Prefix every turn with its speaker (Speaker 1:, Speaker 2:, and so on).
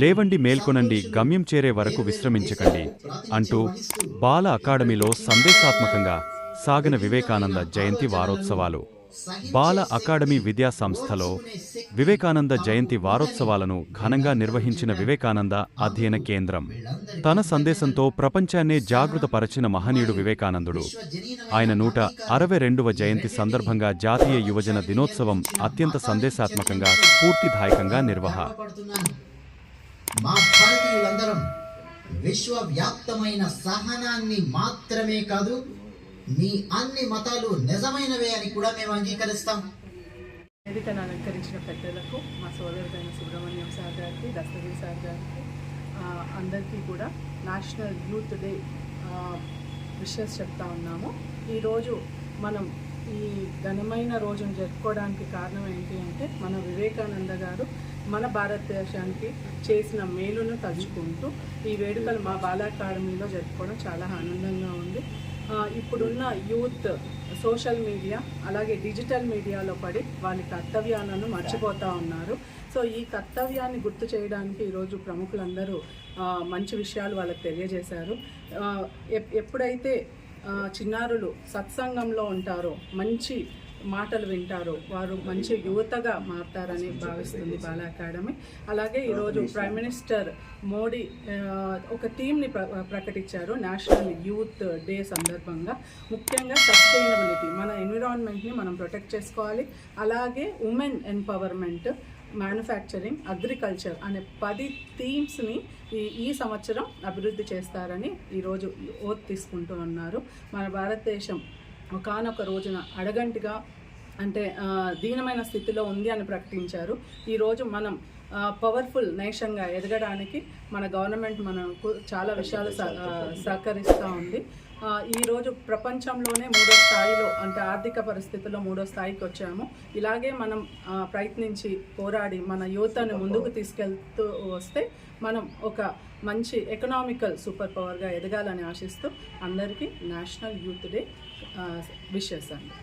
Speaker 1: లేవండి మేల్కొనండి గమ్యం చేరే వరకు విశ్రమించకండి అంటూ బాల అకాడమీలో సందేశాత్మకంగా సాగిన వివేకానంద జయంతి వారోత్సవాలు. బాల అకాడమీ విద్యా సంస్థలో వివేకానంద జయంతి వారోత్సవాలను ఘనంగా నిర్వహించిన వివేకానంద అధ్యయన కేంద్రం. తన సందేశంతో ప్రపంచాన్నే జాగృతపరచిన మహనీయుడు వివేకానందుడు. ఆయన నూట అరవై రెండవ జయంతి సందర్భంగా జాతీయ యువజన దినోత్సవం అత్యంత సందేశాత్మకంగా స్ఫూర్తిదాయకంగా నిర్వహ
Speaker 2: మా భారతీయులందరం విశ్వవ్యాప్తమైన సహనాన్ని మాత్రమే కాదు మీ అన్ని మతాలు నిజమైనవే అని కూడా మేము అంగీకరిస్తాం.
Speaker 3: వేదికను అలంకరించిన పెద్దలకు మా సోదరుడైన సుబ్రహ్మణ్యం సార్ గారికి దస్తగిరి సార్ గారికి అందరికీ కూడా నేషనల్ యూత్ డే విషెస్ చెప్తా ఉన్నాము. ఈరోజు మనం ఈ ఘనమైన రోజును జరుపుకోవడానికి కారణం ఏంటి అంటే మన వివేకానంద గారు మన భారతదేశానికి చేసిన మేలును తలుచుకుంటూ ఈ వేడుకలు మా బాల అకాడమీలో జరుపుకోవడం చాలా ఆనందంగా ఉంది. ఇప్పుడున్న యూత్ సోషల్ మీడియా అలాగే డిజిటల్ మీడియాలో పడి వాళ్ళ కర్తవ్యాలను మర్చిపోతూ ఉన్నారు. సో ఈ కర్తవ్యాన్ని గుర్తు చేయడానికి ఈరోజు ప్రముఖులందరూ మంచి విషయాలు వాళ్ళకి తెలియజేశారు. ఎప్- ఎప్పుడైతే చిన్నారులు సత్సంగంలో ఉంటారో మంచి మాటలు వింటారో. వారు మంచి యువతగా మారతారని భావిస్తుంది బాల అకాడమీ. అలాగే ఈరోజు ప్రైమ్ మినిస్టర్ మోడీ ఒక థీమ్ని ప్రకటించారు నేషనల్ యూత్ డే సందర్భంగా. ముఖ్యంగా సస్టైనబిలిటీ మన ఎన్విరాన్మెంట్ని మనం ప్రొటెక్ట్ చేసుకోవాలి. అలాగే ఉమెన్ ఎంపవర్మెంట్ మ్యానుఫ్యాక్చరింగ్ అగ్రికల్చర్ అనే పది థీమ్స్ని ఈ ఈ సంవత్సరం అభివృద్ధి చేస్తారని ఈరోజు ఓత్ తీసుకుంటూ ఉన్నారు. మన భారతదేశం ఒకనొక రోజున అడగంటిగా అంటే దీనమైన స్థితిలో ఉంది అని ప్రకటించారు. ఈరోజు మనం పవర్ఫుల్ నేషన్గా ఎదగడానికి మన గవర్నమెంట్ మనకు చాలా విషయాలు సహకరిస్తూ ఉంది. ఈరోజు ప్రపంచంలోనే మూడో స్థాయిలో అంటే ఆర్థిక పరిస్థితుల్లో మూడో స్థాయికి వచ్చాము. ఇలాగే మనం ప్రయత్నించి పోరాడి మన యువతను ముందుకు తీసుకెళ్తూ వస్తే మనం ఒక మంచి ఎకనామికల్ సూపర్ పవర్గా ఎదగాలని ఆశిస్తూ అందరికీ నేషనల్ యూత్ డే విషెస్ అండి.